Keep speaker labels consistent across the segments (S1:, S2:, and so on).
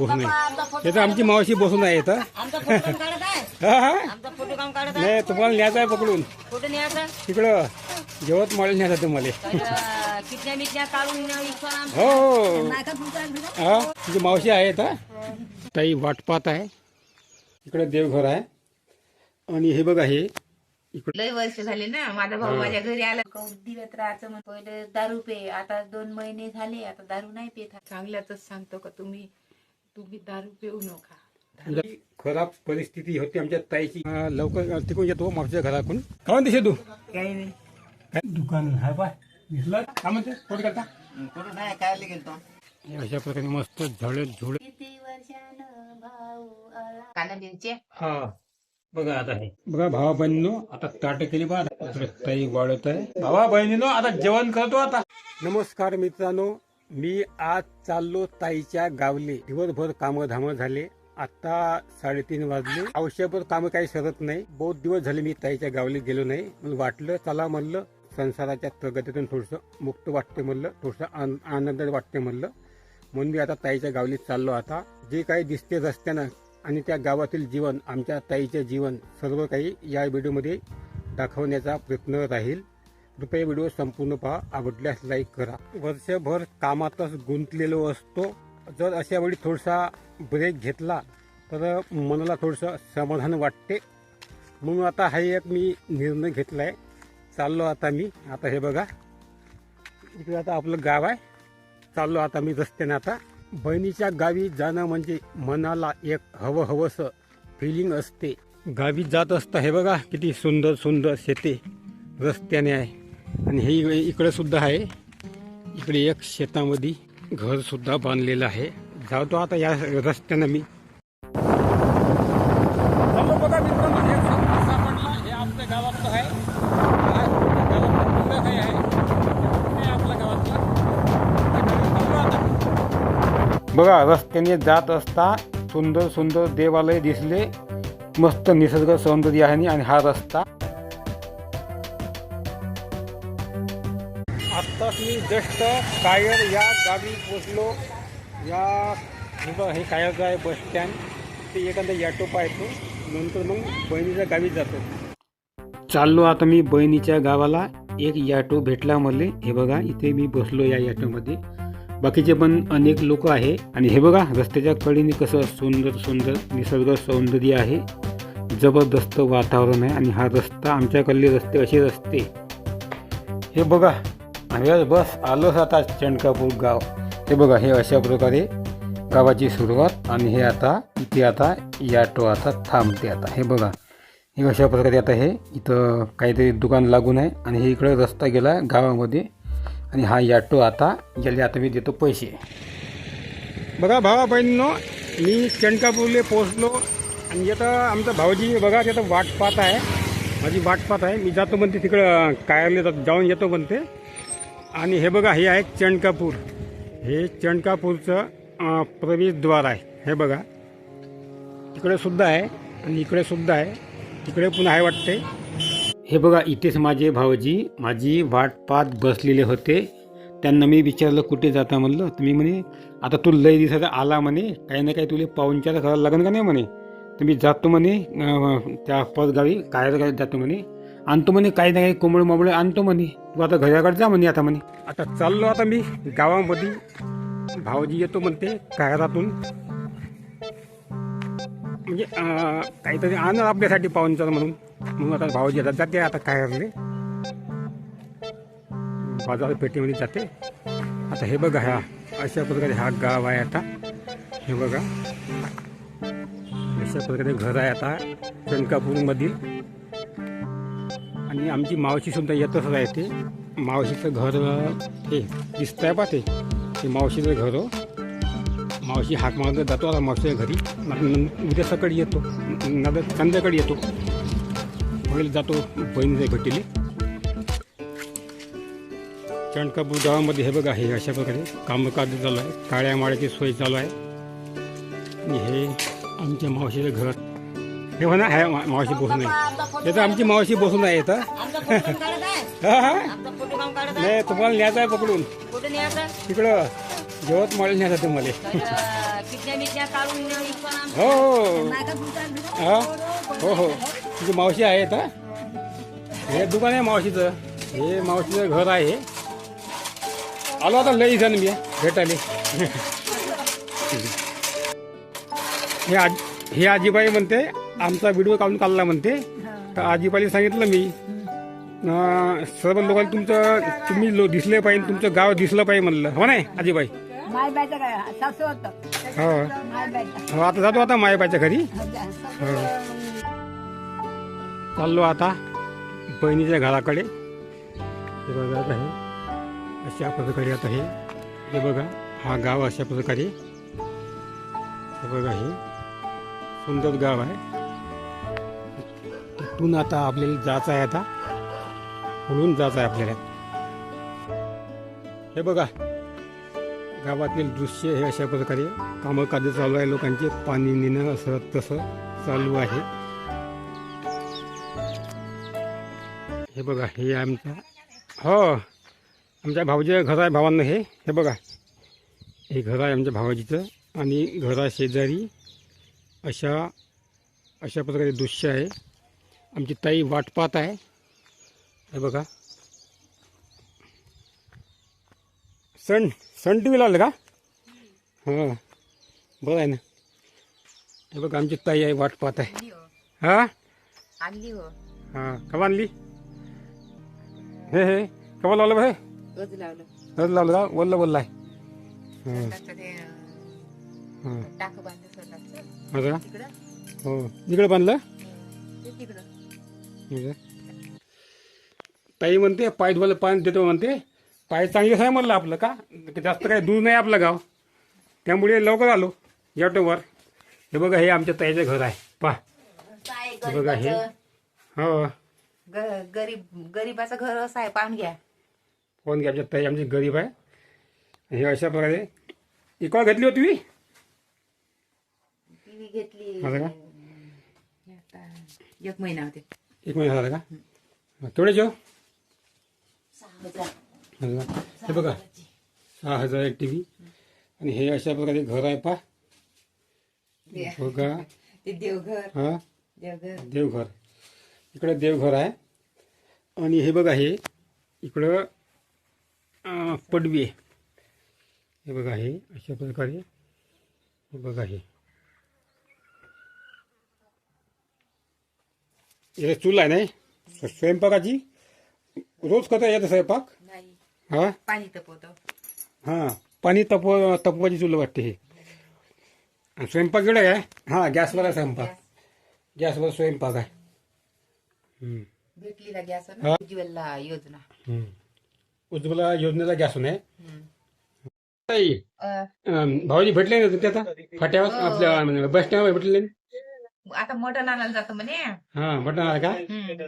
S1: बसून आहे तिथं आमची मावशी बसून आहे इथं. नाही तुम्हाला न्यायचं आहे पकडून. तिकडं. जेवत मला न्यायचं तुम्हाला. हो? हा. तुझी मावशी आहे इथं. ताई वाट पाहत आहे. इकडे देवघर आहे. आणि हे बघा हे इकडे.
S2: लय वर्ष झाले ना माझा भाऊ माझ्या घरी आला. दिवत राहायचं पहिले दारू पे आता दोन महिने झाले आता दारू नाही पेत. चांगल्याच सांगतो का तुम्ही? तुम्ही दारू पिऊ नका.
S1: खराब परिस्थिती होती आमच्या ताईची. अं, लवकर तिकडून येतो मागच्या घराकडून. का म्हणते शेतू
S2: काही नाही.
S1: काय? दुकान आहे पाय. दिसलं? का म्हणते? फोटो करता?
S3: कुठं नाही काय गेलतो.
S1: अशा प्रकारे मस्त
S2: कानाबिनचे
S1: हा बघा आता हे. बघा भावा बहिणीनो आता ताट केली बा इकडे ताई वाढत आहे. भावा बहिणीनो आता जेवण करतो आता. नमस्कार मित्रांनो मी आज चाललो ताईच्या गावले. दिवसभर कामं धामं झाले. आता साडेतीन वाजले. आवश्यकभर कामं काही सरत नाही. बहुत दिवस झाले मी ताईच्या गावले गेलो नाही. वाटलं चला म्हणलं संसाराच्या प्रगतीतून थोडस मुक्त वाटते म्हणलं थोडस आनंद वाटते म्हणलं. म्हणून मी आता ताईच्या गावलीत चाललो आता. जे काही दिसते रस्त्यानं आणि त्या गावातील जीवन आमच्या ताईचे जीवन सर्व काही या व्हिडिओमध्ये दाखवण्याचा प्रयत्न राहील. कृपया व्हिडिओ संपूर्ण पहा. आवडल्यास लाईक करा. वर्षभर कामातच गुंतलेलो असतो. जर अशा वेळी थोडासा ब्रेक घेतला तर मनाला थोडंसं समाधान वाटते. म्हणून आता हा एक मी निर्णय घेतला आहे चाललो आता मी. आता हे बघा. इकडे आता आपलं गाव आहे. चाललो आता मी रस्त्याने आता. बहिणीच्या गावी जाणं म्हणजे मनाला एक हवं हवंसं फिलिंग असते. गावी जात असता हे बघा किती सुंदर सुंदर शेते रस्त्याने आहे. आणि हे इकडे- सुद्धा आहे. इकडे एक शेतामध्ये घर सुद्धा बांधलेलं आहे. जातो आता या रस्त्यानं मी. बघा मित्रांनो हे सापडला हे आपल्या गावातलं आहे. गावातलं आहे? आपल्या गावातलं. बघा रस्त्याने जात असता सुंदर सुंदर देवालय दिसले. मस्त निसर्ग सौंदर्य आहे आणि हा रस्ता जस्ट कायर या गावी पोचलो. या हे बघा, हे कायरचं आहे बस स्टँड. ते एखादा ॲटो पाहतो. नंतर मग बहिणीच्या गावी जातो. चाललो आता मी बहिणीच्या गावाला. एक ॲटो भेटला मला हे बघा इथे मी बसलो या ॲटोमध्ये बाकीचे पण अनेक लोक आहे. आणि हे बघा रस्त्याच्या कडेने कसं सुंदर सुंदर निसर्ग सौंदर्य आहे. जबरदस्त वातावरण आहे. आणि हा रस्ता आमच्याकडले रस्ते असे रस्ते. हे बघा आम्ही बस आलोच आता चंडकापूर गाव. हे बघा हे अशा प्रकारे गावाची सुरुवात आणि हे आता इथे आता याटो आता थांबते आता. हे बघा हे अशा प्रकारे आता हे इथं काहीतरी दुकान लागून आहे आणि हे इकडे रस्ता गेला गावामध्ये आणि हा याटो आता याला आता मी देतो पैसे. बघा भावा बहिणीनो मी चंडकापूरला पोहोचलो आणि आता आमचा भाऊजी बघा तिथं वाट पाहत आहे. माझी वाट पाहत आहे. मी जातो म्हणते तिकडं कायरले जात- जाऊन येतो म्हणते. आणि हे बघा हे आहे चंडकापूर. हे चंडकापूरचं प्रवेशद्वार आहे. हे बघा. तिकडे सुद्धा आहे आणि इकडे सुद्धा आहे. तिकडे पुन्हा आहे वाटते हे बघा इथेच माझे भाऊजी माझी वाट पाहत बसलेले होते. त्यांना मी विचारलं कुठे जाता? म्हणलं. तुम्ही म्हणे आता तू लय दिवसाचा आला म्हणे. काही ना काही तुला पाहुणचार करायला लागेल का नाही म्हणे. तर मी जातो म्हणे त्या परगावी काय गावी जातो म्हणे. आणतो म्हणे काही नाही कोंबड मोबळे आणतो म्हणे तू आता घराकडे जा म्हणे आता म्हणे. आता चाललो आता मी गावामध्ये. भाऊजी येतो म्हणते कायरातून म्हणजे काहीतरी आणलं आपल्यासाठी पाहुणचार म्हणून. म्हणून आता भाऊजी येतात जाते आता कायरले. बाजारपेठेमध्ये जाते. आता हे बघा ह्या अशा प्रकारे हा गाव आहे आता. हे बघा. अशा प्रकारे घर आहे आता. कणकापूरमधील आणि आमची मावशी सुद्धा येतच राहते. मावशीचं घर हे दिसत आहे पा ते मावशीचं घर. मावशी हात मारत जातो आता मावशीच्या घरी. उद्या सकाळी येतो. नंतर संध्याकाळी येतो. वडील जातो बहिणीचे भेटीले. चणकापूर गावामध्ये हे बघा हे अशा प्रकारे कामकाज चालू आहे. काळ्या माळ्याची सोय चालू आहे. हे आमच्या मावशीचं घर हे म्हणा हे मा- मावशी बसून आहे. तिथं आमची मावशी बसून आहे
S4: आहे.
S1: हा हा.
S4: आहे.
S1: नाही तुम्हाला न्यायचं आहे पकडून. तिकडं. जेवत मला न्यायचं तुम्हाला. हो हा. हो. हो तुझी मावशी आहे का हे दुकान आहे मावशीचं. हे मावशीचं घर आहे. आलो आता लई जण मी. भेटायले. हे आज हे आजीबाई म्हणते आमचा व्हिडिओ काढून काढला म्हणते. तर आजीबाईला सांगितलं मी अं, सर्व लोकांना तुमचं तुम्ही लो दिसले पाहिजे तुमचं गाव दिसलं पाहिजे म्हणलं. हो नाही आजीबाई?
S4: माय बायचं काय सासू होतं.
S1: हो.
S4: माय बायचं
S1: हो आता जातो आता मायबाच्या घरी. हो. चाललो आता बहिणीच्या घराकडे. हे बघा आता हे. अशा प्रकारे आता हे. हे बघा हा गाव अशा प्रकारे. हे बघा हे. सुंदर गाव आहे. तिथून आता आपल्याला जायचं आहे आता. पुढून जायचं आहे आपल्याला. हे बघा गावातील दृश्य हे अशा प्रकारे कामं कार्य चालू आहे. लोकांचे पाणी नेणं असं तसं चालू आहे. हे बघा हे आमच्या हो आमच्या भाऊजी घर आहे भावांना हे. हे बघा हे घर आहे आमच्या भावाजीचं आणि घरा शेजारी. अशा अशा प्रकारे दृश्य आहे. आमची ताई वाट पाहत आहे. हे बघा. सण सण टी व्ही लावलं का? हां बरं आहे ना. हे बघा आमची ताई आहे वाट पाहत आहे. हा.
S2: आणली हो.
S1: हां कवा आणली? हे हे कवा लावलं बा हे
S2: गज लावलं
S1: लावलं का? वल्ल वल्ल आहे हां. हां
S2: तिकडं.
S1: हो. इकडे बांधलं? ताई म्हणते पाय धुवायला पाणी देतो म्हणते. पाय चांगलेच आहे म्हणलं आपलं का? जास्त काही दूर नाही आपलं गाव. त्यामुळे लवकर आलो ऑटोवर हे बघा हे आमच्या ताईचं घर आहे. पा हे बघा हे. हो.
S2: गरीब गरीबाचं घर असं आहे पाहून घ्या.
S1: फोन घ्या आमच्या ताई आमची गरीब आहे. हे अशा प्रकारे. इकडं घेतली होती? मी
S2: घेतली. एक महिना होते.
S1: एक महिना झाला का? हो माझं का? हे बघा. सहा हजार एक टी व्ही आणि हे अशा प्रकारे घर आहे पा बघा.
S2: ते देवघर.
S1: हा?
S2: देवघर.
S1: देवघर. इकडं देवघर आहे. आणि हे बघा हे. इकडं पडवी आहे. हे बघा हे. अशा प्रकारे. हे बघा हे. हे चूल आहे नाही? स्व- स्वयंपाकाची? रोज करता येतं स्वयंपाक?
S2: नाही.
S1: हा?
S2: पाणी तपवतो.
S1: हां. पाणी तपव तपवायची चूल वाटते हे. आणि स्वयंपाक इकडे आहे हां गॅसवर आहे स्वयंपाक. गॅसवर स्वयंपाक आहे. हम्म.
S2: भेटली ना गॅस
S1: हा.
S2: उज्ज्वला योजना.
S1: हम्म. उज्ज्वला योजनेचा गॅस आहे
S2: हम्म.
S1: ताई
S2: अं,
S1: अं, भाऊजी भेटले ना तुमच्या आता? फाट्यावर
S2: हो.
S1: आपल्या बस स्टँडवर भेटले
S2: आता मटण आणायला जातो म्हणे.
S1: हा बटन आहे का
S2: हम्म.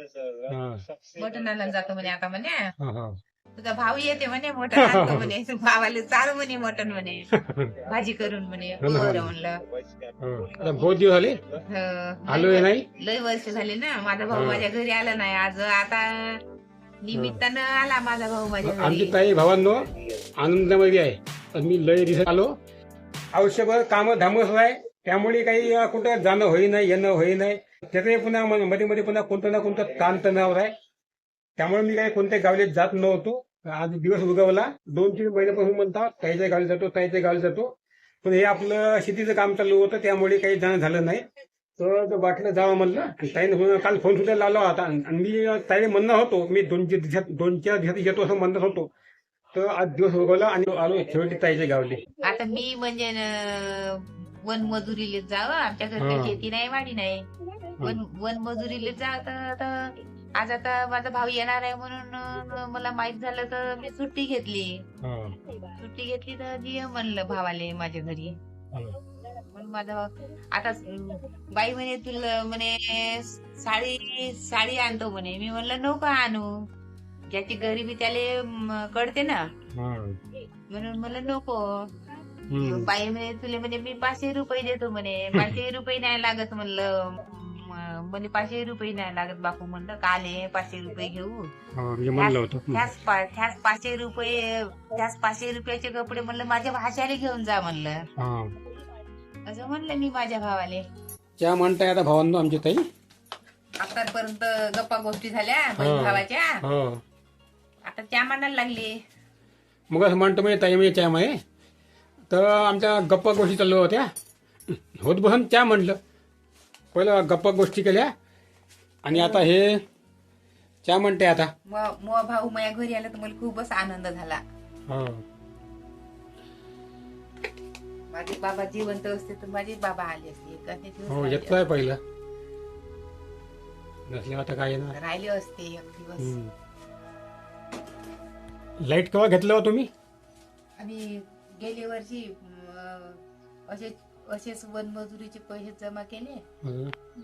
S1: हा.
S2: मटण आणायला जातो म्हणे आता म्हणे.
S1: हा हा.
S2: तुझा भाऊ येते म्हणे मटण आणतो म्हणे. भावाला चाल म्हणे मटण म्हणे. भाजी करून म्हणे.
S1: हो ना, ना.
S2: बरं म्हणलं
S1: हो. आता बहुत दिवस झाले?
S2: हं.
S1: आलोय नाही?
S2: लय वर्ष झाले ना. माझा भाऊ
S1: हा.
S2: माझ्या घरी आला नाही. आज आता निमित्तानं आला माझा भाऊ माझ्या
S1: आमची ताई भावांनो आनंदामध्ये आहे. तर मी लय दिवसात आलो. आयुष्यभर कामं धामच आहे. त्यामुळे काही कुठं जाणं होई नाही येणं होई नाही. त्याचे पुन्हा मध्ये मध्ये पुन्हा कोणतं ना कोणतं ताणतणाव आहे. त्यामुळे मी काही कोणत्या गावले जात नव्हतो. आज दिवस उगवला. दोन तीन महिन्यापासून म्हणता ताईच्या गावी जातो ताईच्या गावी जातो. पण हे आपलं शेतीचं काम चालू होतं त्यामुळे काही जाणं झालं नाही. तर वाटलं जावं म्हणलं. ताईने काल फोन सुद्धा लावला होता. आणि मी ताईने म्हणणार होतो मी दोन चार दिवसात दोन चार दिवसात येतो असं म्हणत होतो. तर आज दिवस उगवला आणि आलो शेवटी ताईच्या गावले.
S2: आता मी म्हणजे वन मजुरीले जावं आमच्या घरी
S1: हा.
S2: शेती नाही वाडी नाही. वन वन मजुरीले जा तर आज आता माझा भाऊ येणार आहे म्हणून अं, मला माहीत झालं तर मी सुट्टी घेतली.
S1: हा.
S2: सुट्टी घेतली तर ये म्हणलं भावाले माझ्या घरी. म्हणून माझा भाऊ आता अं, बाई म्हणे तुला म्हणे साडी साडी आणतो म्हणे. मी म्हणलं नको आणू. ज्याची गरिबी त्याले म, कळते ना.
S1: हा.
S2: म्हणून मला नको.
S1: हम्म.
S2: बाई म्हणे तुले म्हणे मी पाचशे रुपये देतो म्हणे. पाचशे रुपये नाही लागत म्हणलं. म- म्हणे पाचशे रुपये नाही लागत बापू म्हणलं. काले पाचशे रुपये घेऊ?
S1: हा, म्हणजे म्हणलं होतं.
S2: त्याच पा- त्याच पाचशे रुपये त्याच पाचशे रुपयाचे कपडे म्हणलं माझ्या भाषाला घेऊन जा म्हणलं.
S1: हा.
S2: असं म्हणलं मी माझ्या भावाले.
S1: त्या म्हणताय आता भावांनो आमची ताई.
S2: आतापर्यंत गप्पा गोष्टी झाल्या बहीण भावाच्या.
S1: हो.
S2: आता त्या मांडायला लागली.
S1: मग असं म्हणतो म्हणजे ताई म्हणजे त्यामध्ये तर आमच्या गप्पा गोष्टी चालू होत्या. होत बसून त्या म्हटलं. पहिलं गप्पा गोष्टी केल्या. आणि आता हे त्या म्हणते आता.
S2: भाऊ माझ्या घरी आला तर मला खूपच आनंद झाला.
S1: हो.
S2: माझे बाबा जिवंत असते तर माझे बाबा आले असते.
S1: हो येतोय पहिलं. नसले आता काय येणार?
S2: असते. राहिले असते एक दिवस.
S1: लाइट केव्हा घेतलं हो तुम्ही?
S2: आम्ही गेल्या वर्षी असे असेच वनमजुरीचे पैसे जमा केले.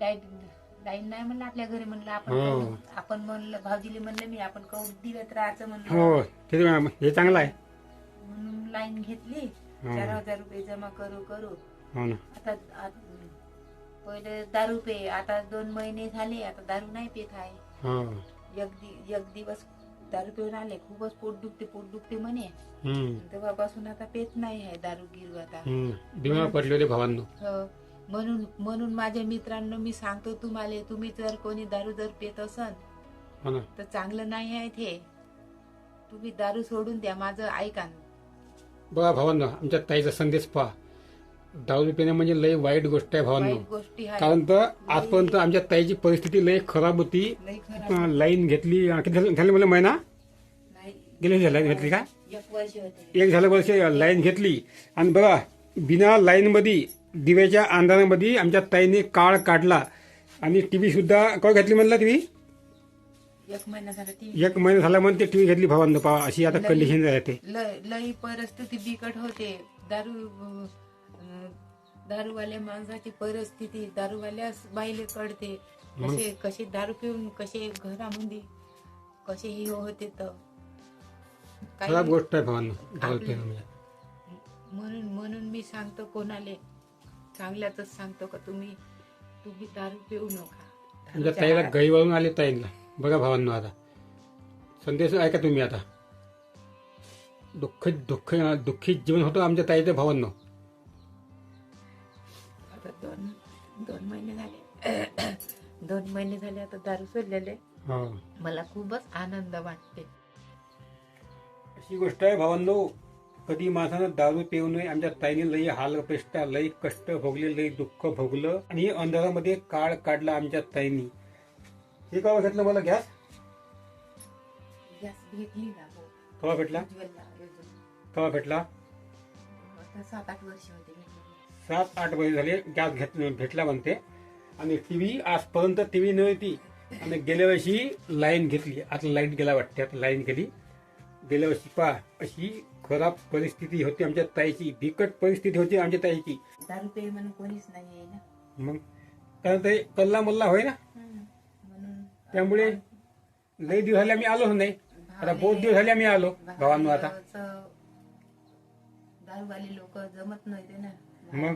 S2: लाइट लाइट नाही म्हणलं आपल्या घरी म्हणलं आपण
S1: हो.
S2: आपण म्हणलं भाऊजीले म्हणलं मी आपण कौड दिव्यात राहायचं म्हणलं.
S1: हो हे चांगलं आहे.
S2: म्हणून लाईन घेतली.
S1: हो.
S2: चार हजार रुपये जमा करू करू. आता पहिले दारू पे आता दोन महिने झाले आता दारू नाही पेत आहे. एक दिवस दारू पिऊन आले खूपच पोट दुखते पोट दुखते म्हणे
S1: हम्म.
S2: तेव्हापासून आता पेत नाही आहे दारू गिरू आता
S1: हम्म. बिमार पडले होते भावांनो
S2: हो. म्हणून म्हणून माझ्या मित्रांना मी सांगतो तुम्हाला तुम्ही जर कोणी दारू जर पेत असन
S1: हो ना
S2: तर चांगलं नाही आहे ते तुम्ही दारू सोडून द्या माझं ऐका ना.
S1: बघा भावांनो आमच्या ताईचा संदेश पहा दारू पिणं म्हणजे लय वाईट गोष्ट आहे भावांनो.
S2: वाईट गोष्टी आहे
S1: कारण तर आजपर्यंत आमच्या ताईची परिस्थिती लय खराब होती.
S2: लई खराब
S1: अं, लाईन घेतली. अं, किती झालं झालं मला महिना?
S2: नाही.
S1: गेली लाईन घेतली का?
S2: एक वर्ष होते.
S1: एक झालं वर्ष लाईन घेतली. आणि बघा बिना लाईनमध्ये दिव्याच्या अंधारामध्ये आमच्या ताईने काळ काढला. आणि टीव्ही सुद्धा काय घेतली म्हणला टीव्ही
S2: एक महिना झाला ती.
S1: एक महिना झाला म्हणते टीव्ही घेतली भावांनो. पहा अशी आता कंडिशन राहते
S2: लई परिस्थिती बिकट होते. दारू अं, दारूवाल्या माणसाची परिस्थिती दारूवाल्या बाईले कळते. कसे कसे दारू पिऊन कसे घरामध्ये कसे हे होते तर?
S1: खराब गोष्ट आहे भावांनो दारू पिणं म्हणजे
S2: म्हणून म्हणून मी सांगतो कोणाले. चांगल्यातच सांगतो का तुम्ही? तुम्ही दारू पिऊ नका. दारूच्या
S1: ताईला
S2: आहारात-
S1: गईवरून आले ताईला बघा भावांनो आता. संदेश ऐका तुम्ही आता. दुःख दुःख दुःखी जीवन होतं आमच्या ताईच्या भावांनो.
S2: दोन महिने झाले. दोन महिने झाले आता दारू सोडलेले.
S1: हो.
S2: मला खूपच आनंद वाटते.
S1: अशी गोष्ट आहे भावांनो. कधी माणसानं दारू पिऊ नये आमच्या ताईने लई हाल अपेष्टा लई कष्ट भोगले लई दुःख भोगलं आणि अंधारामध्ये काळ काढला आमच्या ताईनी. हे केव्हा घेतलं मला? गॅस?
S2: गॅस भेटली ना हो.
S1: भेटला?
S2: योजना.
S1: केव्हा भेटला?
S2: सात आठ वर्ष होते भेटली.
S1: सात आठ महिने झाले गॅस घेत भेटला म्हणते. आणि टीव्ही आजपर्यंत टीव्ही नव्हती. आणि गेल्या वर्षी लाईन घेतली. आता लाइट गेला वाटते आता लाईन गेली. गेल्या वर्षी पा अशी खराब परिस्थिती होती आमच्या ताईची. बिकट परिस्थिती होती आमच्या ताईची.
S2: दारू पे म्हणून कोणीच नाही आहे ना?
S1: मग? कारण ते कल्ला मल्ला होय ना? त्यामुळे लई दिवस झाले आम्ही आलोच नाही. आता बहुत दिवस झाले आम्ही आलो भावांनो आता.
S2: दारूवाले लोक जमत नव्हते ना?
S1: मग?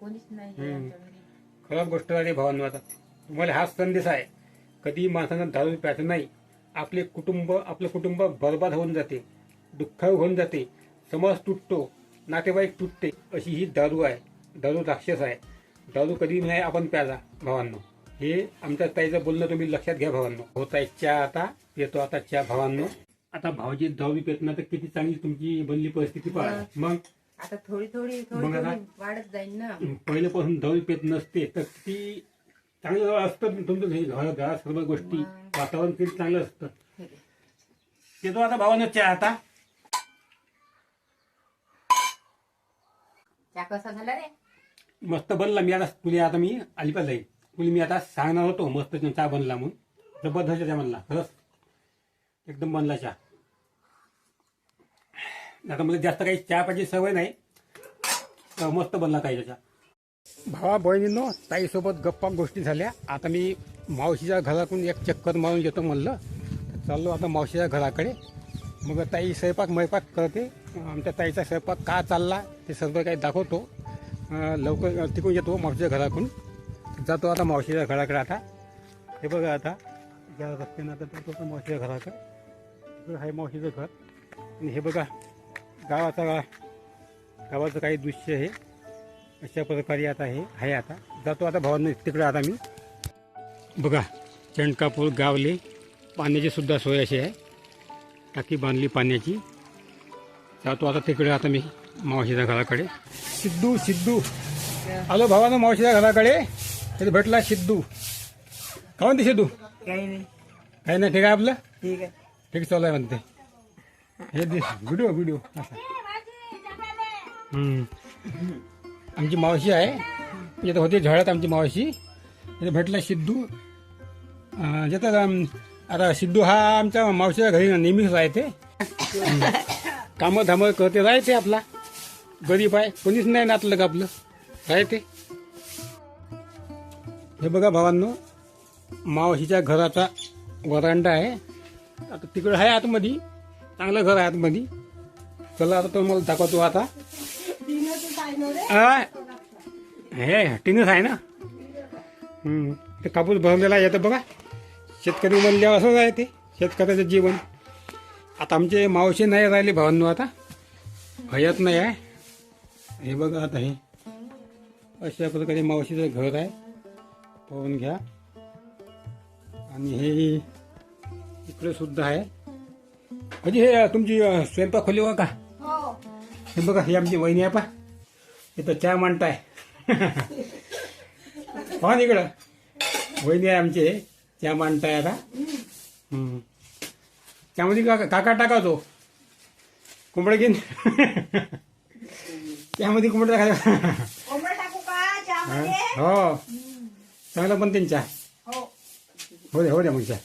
S2: कोणीच नाही
S1: हम्म.
S2: आमच्या घरी
S1: खराब गोष्ट झाली भावांनो आता. तुम्हाला हा संदेश आहे. कधी माणसानं दारू प्यायचं नाही. आपले कुटुंब आपलं कुटुंब बरबाद होऊन जाते. दुःख होऊन जाते. समाज तुटतो. नातेवाईक तुटते. अशी ही दारू आहे. दारू राक्षस आहे. दारू कधी नाही आपण प्याला भावांनो. हे आमच्या ताईचं बोलणं तुम्ही लक्षात घ्या भावांनो. होत आहे चहा आता. येतो आता चहा भावांनो. आता भाऊजी दारू पेतना तर किती चांगली तुमची बनली परिस्थिती पहा. मग?
S2: आता थोडी थोडी थोडी
S1: मग आता?
S2: थोडी वाढत जाईल ना.
S1: पहिल्यापासून दारू पेत नसते तर ती चांगलं असतं तुमचं हे घर घरात सर्व गोष्टी. वातावरण किती चांगलं असतं. येतो आता भावानं चहा आता.
S2: त्या कसा झाला रे?
S1: मस्त बनला मी आता तुला आता मी अलिबाग जाईल तुला मी आता सांगणार होतो मस्त चहा बनला म्हणून. जबरदस्त चहा बनला खरंच. एकदम बनला चहा. आता मला जास्त काही चहा पाहिजे सवय नाही. तर मस्त बनला ताईचा चहा. भावा बहिणींनो ताईसोबत गप्पा गोष्टी झाल्या. आता मी मावशीच्या घरातून एक चक्कर मारून येतो म्हणलं. चाललो आता मावशीच्या घराकडे. मग ताई स्वयंपाक मैपाक करते. आमच्या ताईचा स्वयंपाक का चालला ते सर्व काही दाखवतो. लवकर तिकडून येतो मावशीच्या घराकडून जातो आता मावशीच्या घराकडे आता. हे बघा आता. ज्या रस्त्यानं आता जातो मावशीच्या घराकडे. इकडं आहे मावशीचं घर. आणि हे बघा गावाचा गावाचं काही दृश्य आहे. अशा प्रकारे आता हे आहे आता. जातो आता भावांना तिकडे आता मी. बघा चंडकापूर गावले पाण्याची सुद्धा सोय अशी आहे. टाकी बांधली पाण्याची. जातो आता तिकडे आता मी मावशीच्या घराकडे. सिद्धू सिद्धू. आलो भावानं मावशीच्या घराकडे. तिथे भेटला सिद्धू. का म्हणते सिद्धू?
S4: काही नाही.
S1: काही नाही ठीक आहे आपलं?
S4: ठीक आहे.
S1: ठीक चालू आहे म्हणते. हे दिस व्हिडिओ व्हिडिओ. असा हम्म. आमची मावशी आहे. इथं होती झळ्यात आमची मावशी. इथे भेटला सिद्धू. अं, जिथं आता सिद्धू हा आमच्या मावशीच्या घरी नेहमीच राहते. कामं धामं करते. राहते आपला. गरीब आहे. कोणीच नाही नातलं का आपलं. राहते. हे बघा भावांनो मावशीच्या घराचा वरांडा आहे. आता तिकडे आहे आतमध्ये. चांगलं घर आहे आतमध्ये. चला आता तो मला दाखवतो आता. हे? टिनच आहे ना? ते कापूस भरलेला आहे येतं बघा. शेतकरी म्हणल्यावर असंच आहे ते शेतकऱ्याचं जीवन. आता आमचे मावशी नाही राहिले भावांनो आता. भयात नाही आहे. हे बघा आता हे. अशा प्रकारे मावशीचं घर आहे. पाहून घ्या. आणि हे इकडे सुद्धा आहे. म्हणजे हे तुमची स्वयंपाक खोली का हे. बघा ही आमची वहिनी आहे पा. इथं चहा मांडताय. पहा इकडं. वहिनी आहे आमचे. चहा मांडताय आता. त्यामध्ये का काका टाका तो. कोंबडा घेईन त्यामध्ये कोंबडा टाका. हो. चांगलं पण त्यांच्या
S4: हो.
S1: हो द्या हो द्या मग चहा.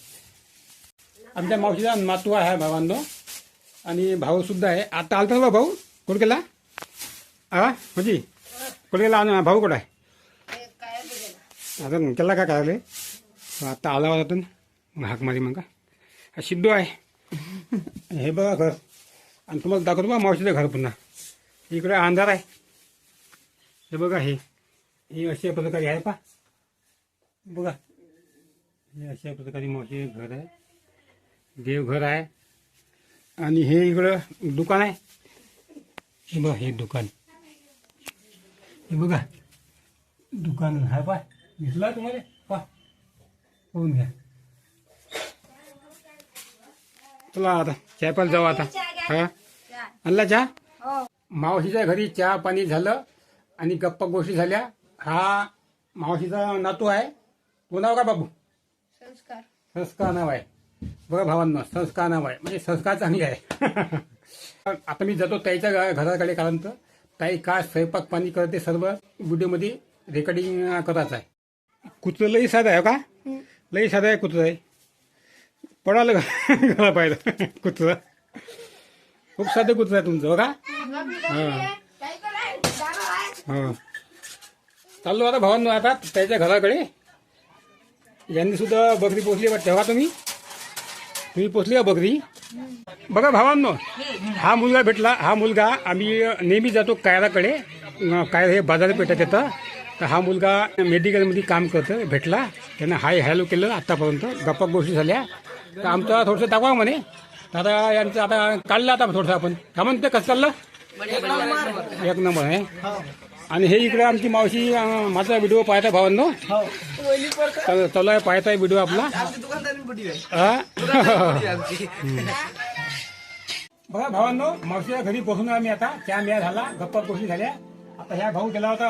S1: आमच्या मावशीचा मातू आहे भावांनो. आणि भाऊसुद्धा आहे. आता आलता ना भाऊ? कुठं गेला हा म्हणजे कुठं गेला भाऊ कुठं आहे? आता केला का काय रे? आता आला होता मग हाक मारी मग. का सिद्धू आहे. हे बघा घर. आणि तुम्हाला दाखवतो बघा मावशीचं घर पुन्हा. इकडे अंधार आहे. हे बघा हे. हे अशा प्रकारे आहे पा. बघा. हे अशा प्रकारे मावशी घर आहे. देवघर आहे. आणि हे इकडं दुकान आहे. हे बघा हे दुकान. हे बघा. दुकान आहे पा दिसला तुम्हाला? पा होऊन घ्या. चला आता चहा प्यायला जाऊ आता. हा? आणला चहा?
S4: हो.
S1: मावशीच्या घरी चहा पाणी झालं आणि गप्पा गोष्टी झाल्या. हा मावशीचा नातू आहे. तो नाव का बाबू?
S2: संस्कार.
S1: संस्कार नाव आहे. बघा भावांना संस्कार नाव आहे म्हणजे संस्कार चांगले आहे. आता मी जातो ताईच्या घराकडे कारण तर ताई काय स्वयंपाक पाणी करते सर्व व्हिडिओमध्ये रेकॉर्डिंग करायचं आहे. कुत्रं लई साधं आहे हो का? लई साधं आहे कुत्रं आहे पडालं का? घरा पाहिलं कुत्रं. खूप साधं कुत्रं आहे तुमचं बघा हां. हो. चाललो आता भावांनो आता त्याच्या घराकडे. यांनी सुद्धा बकरी पोचली बा तेव्हा तुम्ही? तुम्ही पोचली का बकरी बघा भावांनो हा मुलगा भेटला हा मुलगा आम्ही नेहमी जातो कायराकडे कायरा काय हे बाजारपेठात येतं. तर हा मुलगा मेडिकलमध्ये काम करतो भेटला. त्यानं हाय हॅलो केलं आत्तापर्यंत गप्पा गोष्टी झाल्या. तर आमचा थोडंसं दाखवा म्हणे. तर आता यांचं आता काढलं आता थोडंसं आपण. का म्हणते कसं चाललं? एक नंबर आहे. आणि हे इकडे आमची मावशी अं, माझा व्हिडिओ पाहता भावांनो. चाल- चालू आहे पाहताय व्हिडिओ आपला. हा? बघा भावांनो मावशीच्या घरी पोहोचून आम्ही आता चहा मिळा झाला गप्पा गोष्टी झाल्या. आता ह्या भाऊ गेला होता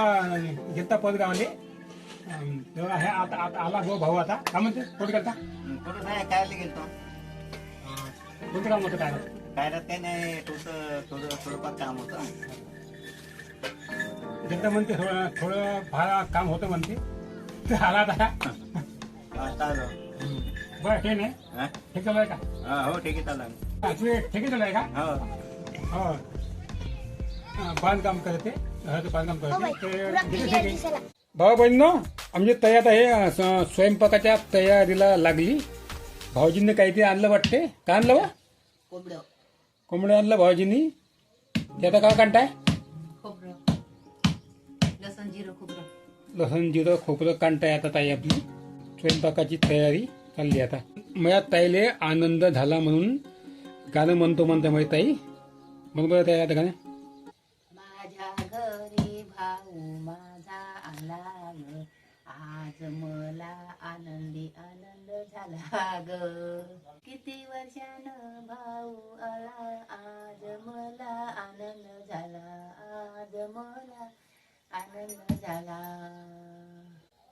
S1: गेलता पदगावले. अं, तेव्हा ह्या आता आता आला भाऊ भाऊ आता. काय म्हणते? कुठं
S3: नाही काय गेलतो.
S1: कोणतं काम होतं काय?
S3: काय राहत काही नाही थोडं थोडं थोडंफार काम होतं.
S1: गेलता म्हणते थोडं थोडं फार काम होतं म्हणते ते आला आता. बरं हे नाही.
S3: हा?
S1: हे चालू आहे का?
S3: हा, हो ठीक आहे चालेल
S1: हा, तुझे ठेके चालू आहे का?
S3: हो.
S1: हो. हा, बांधकाम करते. घराचं बांधकाम करते. ते किती ठेके? भाऊ बहिणीनो आमची तयार आहे स- स्वयंपाकाच्या तयारीला लागली. भाऊजींनी काहीतरी आणलं वाटते. काय आणलं वा
S2: कोंबडं
S1: कोंबडं आणलं भाऊजींनी. ते आता काय कांटाय?
S2: लसण जिरं खोबरं.
S1: लसण जिरं खोबरं कांटाय आता ताई आपली. स्वयंपाकाची तयारी चालली आता. माझ्या ताईले आनंद झाला म्हणून गाणं म्हणतो म्हणतो माझी ताई. मग बरं ताई आता गाणं?
S2: माझ्या घरी भाऊ माझा आला ग आज मला आनंदी आनंद झाला ग. किती वर्षानं भाऊ आला. आज मला आनंद झाला. आज मला आनंद झाला.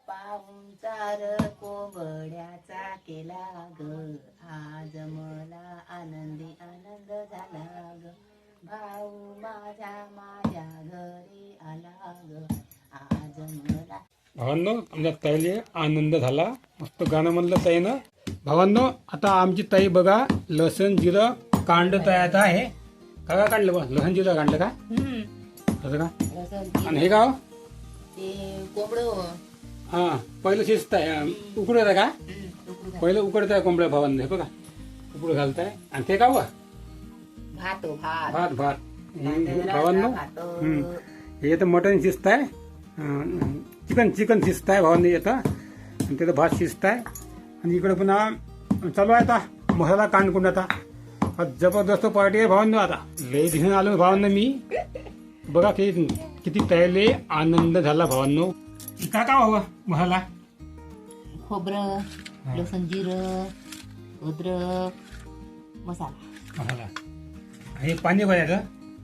S2: पाहुणचार कोंबड्याचा केला ग. आज मला आनंदी आनंद झाला ग. भाऊ माझा माझ्या घरी आला ग. आज मला
S1: भावांनो आमच्या ताईले आनंद झाला. मस्त गाणं म्हणलं ताईनं. भावांनो आता आमची ताई बघा लसण जिरं कांड तयार आहे. का काय काढलं बा लसण जिरं काढलं का? का आणि हे गाव?
S2: कोंबड
S1: हा पहिलं शिस्त आहे. उकडत आहे का? पहिलं उकडत आहे कोंबड्या भावांना हे बघा. उकड घालताय. आणि ते बा
S2: भात भात.
S1: भात भात. भावांनो. हे येतं मटण शिस्त आहे. चिकन चिकन शिस्त आहे भावांनी येतं आणि तिथं भात शिस्त आहे. आणि इकडे पुन्हा चालू आहे आता मसाला कांडकुंड आता. जबरदस्त पार्टी आहे भावांनो आता. लय दिसून आलो भावांनो मी. बघा की किती तयारले आनंद झाला भावांनो. का का हवं मसाला
S2: खोबरं लसूण जिरं अद्रक मसाला.
S1: मसाला हे पाणी भरायचं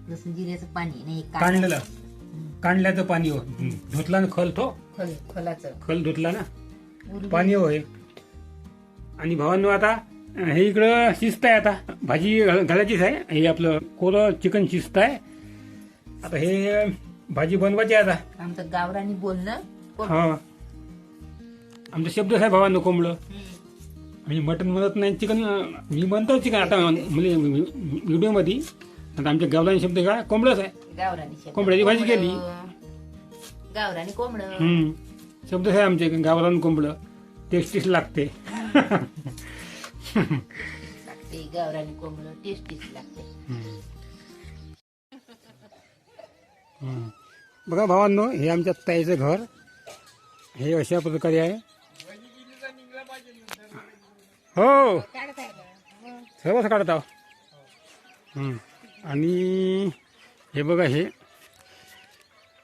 S2: लसूण जिऱ्याचं पाणी नाही कांदा.
S1: काढलेलं काढल्याचं पाणी हो. धुतला ना खल तो?
S2: खोल खोलाचं.
S1: खल धुतला ना. पाणी होय आणि भावांनो आता हे इकडं शिस्त आहे आता. भाजी घाल- घालायचीच आहे. हे आपलं कोरं चिकन शिस्त आहे. आता हे भाजी बनवायची आता.
S2: आमचं गावरानी बोलणं
S1: हा. आमचा शब्दच आहे भावांनो कोंबडं. मी मटन म्हणत नाही चिकन मी म्हणतो चिकन आता म्हणजे व्हिडिओमध्ये आता आमच्या गावलानी शब्द काय कोंबडंच आहे.
S2: गावरानी शब्द.
S1: कोंबड्याची भाजी केली.
S2: गावरानी कोंबड.
S1: हम्म. शब्दच आहे आमच्या गावरान कोंबडं. टेस्टीच लागते.
S2: लागते गावरानी कोंबड टेस्टीच लागते.
S1: बघा भावांनो हे आमच्या ताईचं घर. हे अशा प्रकारे आहे. हो. सर्वच काढत आहो. आणि हे बघा हे.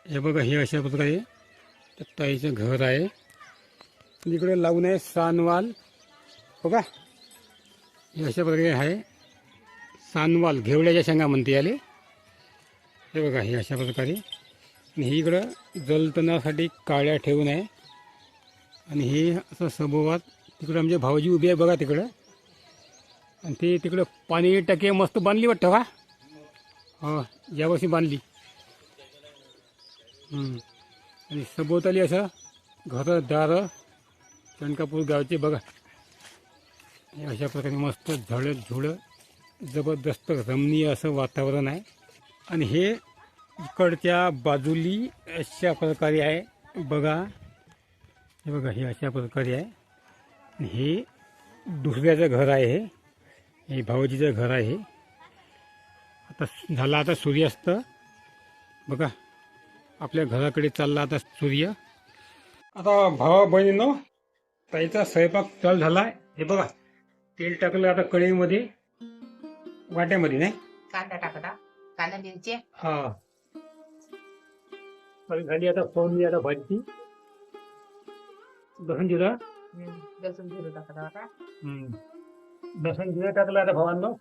S1: हे बघा हे अशा प्रकारे त्या ताईचं घर आहे. इकडे लागून आहे सानवाल. बघा. हे अशा प्रकारे आहे. सानवाल घेवड्याच्या शेंगा म्हणते याले. हे बघा हे अशा प्रकारे. आणि हे इकडं जलतनासाठी काळ्या ठेवून आहे. आणि हे असं सभोवात तिकडं आमचे भाऊजी उभे आहे बघा तिकडं. आणि ते तिकडं पाणी टाके मस्त बांधली वाटतं का हो यावर्षी बांधली. हम्म. आणि सभोवताली असं घरं दारं कणकापूर गावचे बघा. अशा प्रकारे मस्त झाडं झुडं जबरदस्त रमणीय असं वातावरण आहे. आणि हे इकडच्या बाजूली अशा प्रकारे आहे. बघा. हे बघा हे अशा प्रकारे आहे. हे दुसऱ्याचं घर आहे हे. हे भाऊजीचं घर आहे. आता झाला आता सूर्यास्त. बघा. आपल्या घराकडे चालला आता सूर्य. आता भावा बहिणीनं ताईचा स्वयंपाक चालू झाला आहे हे बघा. तेल टाकलं आता कढईमध्ये. वाट्यामध्ये नाही?
S2: कांदा टाकता कांदा मिरची.
S1: हा. पण झाली आता फोडणी आता भाजी लसूण जिरा.
S2: लसूण जिरं
S1: लसूण जिरा टाकलं आता भावांनो.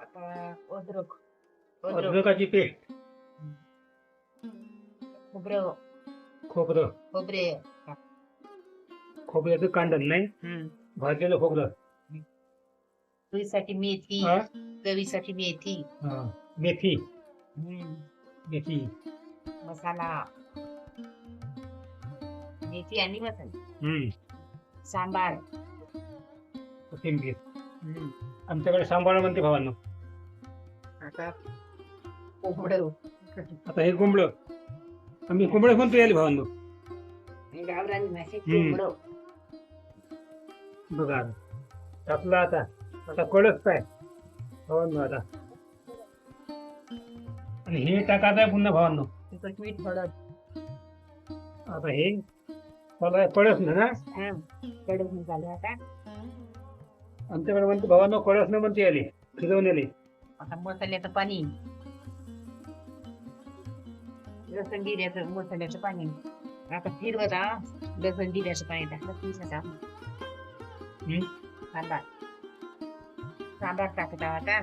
S2: आता अद्रक. अद्रक.
S1: अद्रकाची पेस्ट.
S2: खोबरं.
S1: खोबरं.
S2: खोबरे.
S1: खोबऱ्याचं कांडण नाही. भाजलेलं खोबरं.
S2: चवीसाठी मेथी? चवीसाठी मेथी.
S1: हा. मेथी. मेथी
S2: मसाला। मेथी आणि मसाला
S1: हम्म।
S2: सांबार।
S1: कोथिंबीर। आमच्याकडे सांबार म्हणते भावांनो।
S2: आता कोंबडं
S1: आता हे कोंबडं। आम्ही कोंबडं म्हणतो यायला भावांनो?
S2: गावरानी मासे
S1: हम्म.
S2: कोंबडं
S1: बघा आता. आता आता कळत काय? भावांनो आता हे टाकायचं आहे पुन्हा भावांनो.
S2: तिखट मीठ
S1: आता हे मला ना? ना
S2: कडक झालं आता.
S1: आमच्याकडे म्हणते भावांनो कळस न म्हणते आले फिरवून आले
S2: आता मसाल्याचं पाणी. लसण जिऱ्याचं मसाल्याचं पाणी. आता फिरवत हा. लसण जिऱ्याचं पाणी टाकलं पीस आता
S1: हम्म.
S2: कांदा कांदा टाकत आता.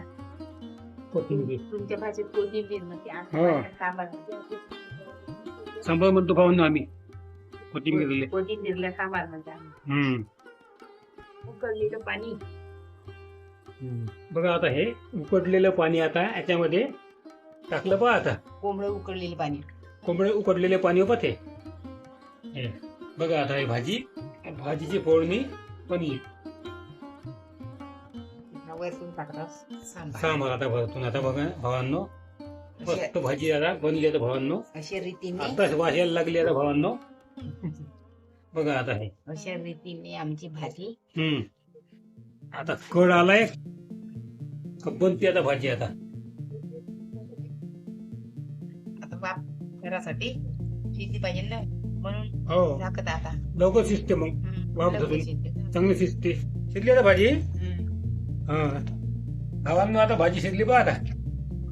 S1: कोथिंबीर.
S2: तुमच्या भाषेत कोथिंबीर म्हणते
S1: हो.
S2: सांबार म्हणते.
S1: भाऊ आम्ही. कोथिंबीर दिले.
S2: कोथिंबीरला सांबार म्हणते आम्ही.
S1: हम्म.
S2: उकळलेलं पाणी.
S1: बघा आता हे उकडलेलं पाणी आता याच्यामध्ये टाकलं पहा आता.
S2: कोंबडं उकळलेलं पाणी.
S1: कोंबडे उकडलेले पाणी होतं हे, बघा आता ही भाजी. भाजीची फोडणी पनीर
S2: वरतून टाकतात सांबार
S1: सांबार आता भरतून आता बघा भावांनो.
S2: अशा-
S1: मस्त भाजी आता बनली आता भावांनो?
S2: अशा रीतीने?
S1: आताच वाशायला लागली आता भावांनो. बघा आता हे.
S2: अशा रीतीने आमची भाजी.
S1: हम्म. आता कड आलाय. का बनते आता भाजी आता.
S2: घरासाठी शिजली पाहिजे ना? म्हणून
S1: हो.
S2: झाकत आता.
S1: लवकर शिजते मग.
S2: हम्म, लवकर
S1: धरून.
S2: शिजते.
S1: चांगली शिजते. शिजली आता भाजी. हा. भावांनो आता भाजी शिजली बघा आता.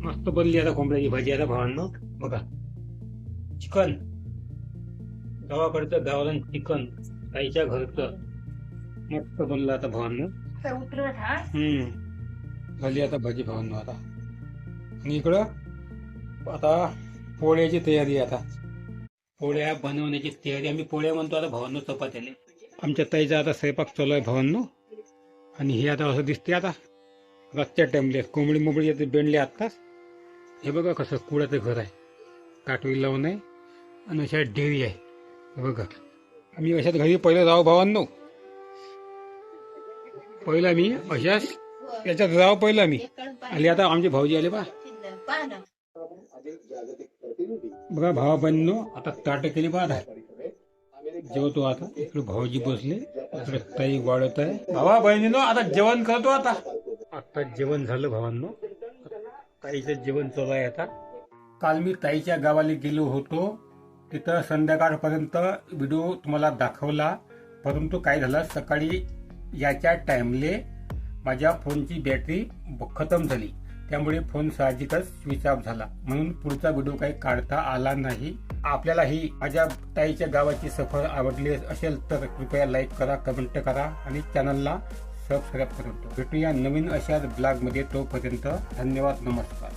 S1: मस्त बनली आता कोंबड्याची भाजी आता भावांनो. बघा. चिकन. गावाकडचं गावरान चिकन. ताईच्या घरचं. मस्त बनलं आता भावांनो. हम्म. झाली आता भाजी भावांनो आता. आणि इकडं आता पोळ्याची तयारी आता. पोळ्या बनवण्याची तयारी. आम्ही पोळ्या म्हणतो आता भावांनो चपात्याले. आमच्या ताईचा आता स्वयंपाक चालू आहे भावांनो. आणि हे आता असं दिसते आता. रातच्या टाइमले कोंबडी मोबडी येते बेंडले आत्ताच. हे बघा कसं कुळाचं घर आहे. काटवी लावून आहे. आणि अशा डेअरी आहे. हे बघा. आम्ही अशाच घरी पहिलं जाऊ भावांनो. पहिला मी अशाच याच्यात राव पहिलं मी आले आता आमचे भाऊजी आले बा बघा भावा बहिणीनो आता ताट केली बा आता. जेवतो आता. इकडे भाऊजी बसले. इकडे ताई वाढत आहे. भावा बहिणीनो आता जेवण करतो आता. आता जेवण झालं भावांनो. ताईचं जेवण चालू आहे आता. काल मी ताईच्या गावाला गेलो होतो. तिथं संध्याकाळपर्यंत व्हिडिओ तुम्हाला दाखवला. परंतु काय झालं सकाळी याच्या टाइमले माझ्या फोनची बॅटरी खतम झाली. त्यामुळे फोन साहजिकच स्विच ऑफ झाला. म्हणून पुढचा व्हिडिओ काही काढता आला नाही. आपल्याला ही माझ्या ताईच्या गावाची सफर आवडली असेल तर कृपया लाईक करा कमेंट करा आणि चॅनलला सबस्क्राईब करून भेटूया नवीन अशाच ब्लॉगमध्ये तोपर्यंत धन्यवाद नमस्कार.